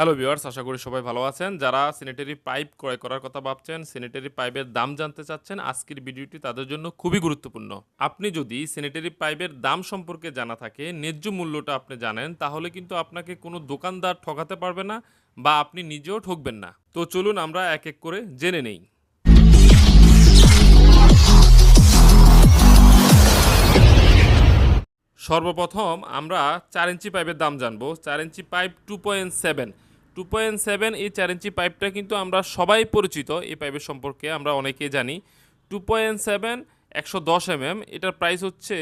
Hello viewers, আশা করি সবাই ভালো আছেন। যারা স্যানিটারি পাইপ ক্রয় করার কথা ভাবছেন স্যানিটারি পাইপের দাম জানতে চাচ্ছেন, আজকের ভিডিওটি তাদের জন্য খুবই গুরুত্বপূর্ণ। আপনি যদি স্যানিটারি পাইপের দাম সম্পর্কে জানা থাকে, ন্যায্য মূল্যটা আপনি জানেন, তাহলে কিন্তু আপনাকে কোনো দোকানদার ঠকাতে পারবে না বা আপনি নিজেও ঠকবেন না। তো চলুন আমরা এক এক করে জেনে নেই। সর্বপ্রথম আমরা চার ইঞ্চি পাইপের দাম জানব। চার ইঞ্চি pipe two point seven two point seven এই চার ইঞ্চি পাইপটা কিন্তু আমরা সবাই পরিচিত। এই পাইপের সম্পর্কে আমরা অনেকেই জানি। টু পয়েন্ট সেভেন একশো দশ এমএম এটার প্রাইস হচ্ছে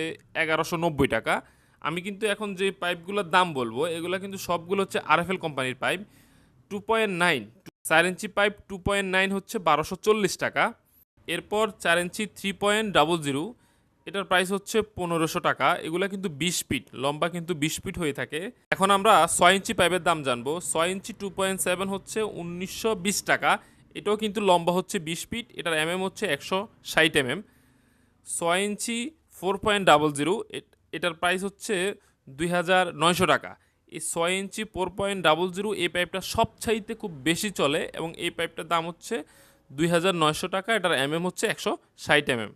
এগারোশো নব্বই টাকা। আমি কিন্তু এখন যে পাইপগুলোর দাম বলব, এগুলো কিন্তু সবগুলো হচ্ছে আরএফএল কোম্পানির পাইপ টু পয়েন্ট নাইন চার ইঞ্চি পাইপ টু পয়েন্ট নাইন হচ্ছে বারোশো চল্লিশ টাকা। এরপর চার ইঞ্চি থ্রি পয়েন্ট ডাবল জিরো এটার প্রাইস হচ্ছে পনেরোশো টাকা। এগুলো কিন্তু বিশ ফিট লম্বা কিন্তু বিশ ফিট হয়ে থাকে। এখন আমরা ছয় ইঞ্চি পাইপের দাম জানব। ছয় ইঞ্চি টু পয়েন্ট সেভেন হচ্ছে উনিশশো বিশ টাকা। এটাও কিন্তু লম্বা হচ্ছে বিশ ফিট এটার এমএম হচ্ছে একশো ষাট এমএম ছয় ইঞ্চি ফোর পয়েন্ট ডাবল জিরো এটার প্রাইস হচ্ছে দুই হাজার নয়শো টাকা। এই ছয় ইঞ্চি ফোর পয়েন্ট ডাবল জিরো এই পাইপটা সব সবচাইতে খুব বেশি চলে এবং এই পাইপটার দাম হচ্ছে দুই হাজার নয়শো টাকা, এটার এমএম হচ্ছে একশো ষাট এমএম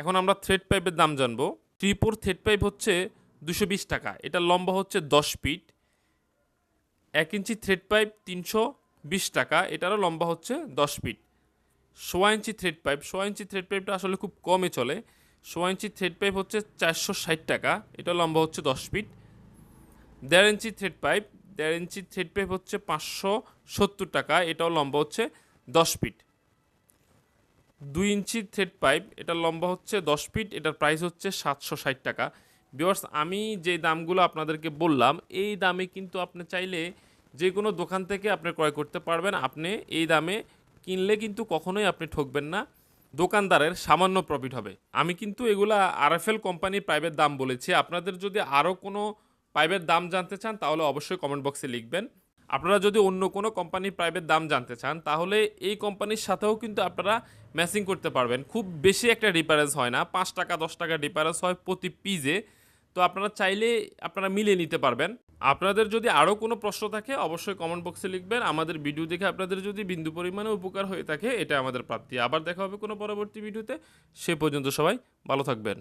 এখন আমরা থ্রেড পাইপের দাম জানব। ত্রিপুর থ্রেড পাইপ হচ্ছে দুশো বিশ টাকা। এটার লম্বা হচ্ছে দশ ফিট। এক ইঞ্চি থ্রেড পাইপ তিনশো বিশ টাকা। এটারও লম্বা হচ্ছে দশ ফিট। সোয়া ইঞ্চি থ্রেড পাইপ সোয়া ইঞ্চি থ্রেড পাইপটা আসলে খুব কমে চলে। সোয়া ইঞ্চি থ্রেড পাইপ হচ্ছে চারশো ষাট টাকা। এটা লম্বা হচ্ছে দশ ফিট। দেড় ইঞ্চি থ্রেড পাইপ দেড় ইঞ্চি থ্রেড পাইপ হচ্ছে পাঁচশো সত্তর টাকা। এটাও লম্বা হচ্ছে দশ ফিট। দুই ইঞ্চি থ্রেড পাইপ এটার লম্বা হচ্ছে দশ ফিট এটার প্রাইস হচ্ছে সাতশো ষাট টাকা। বিয়ার্স আমি যে দামগুলো আপনাদেরকে বললাম, এই দামে কিন্তু আপনি চাইলে যে কোনো দোকান থেকে আপনি ক্রয় করতে পারবেন। আপনি এই দামে কিনলে কিন্তু কখনোই আপনি ঠকবেন না। দোকানদারের সামান্য প্রফিট হবে। আমি কিন্তু এগুলা আরএফএল কোম্পানির পাইপের দাম বলেছি। আপনাদের যদি আরও কোনো পাইপের দাম জানতে চান, তাহলে অবশ্যই কমেন্ট বক্সে লিখবেন। আপনারা যদি অন্য কোনো কোম্পানির প্রাইভেট দাম জানতে চান, তাহলে এই কোম্পানির সাথেও কিন্তু আপনারা ম্যাচিং করতে পারবেন। খুব বেশি একটা ডিফারেন্স হয় না, পাঁচ টাকা, দশ টাকা ডিফারেন্স হয় প্রতি পিজে তো আপনারা চাইলে আপনারা মিলিয়ে নিতে পারবেন। আপনাদের যদি আরও কোনো প্রশ্ন থাকে, অবশ্যই কমেন্ট বক্সে লিখবেন। আমাদের ভিডিও দেখে আপনাদের যদি বিন্দু পরিমাণে উপকার হয়ে থাকে, এটা আমাদের প্রাপ্তি। আবার দেখা হবে কোনো পরবর্তী ভিডিওতে সে পর্যন্ত সবাই ভালো থাকবেন।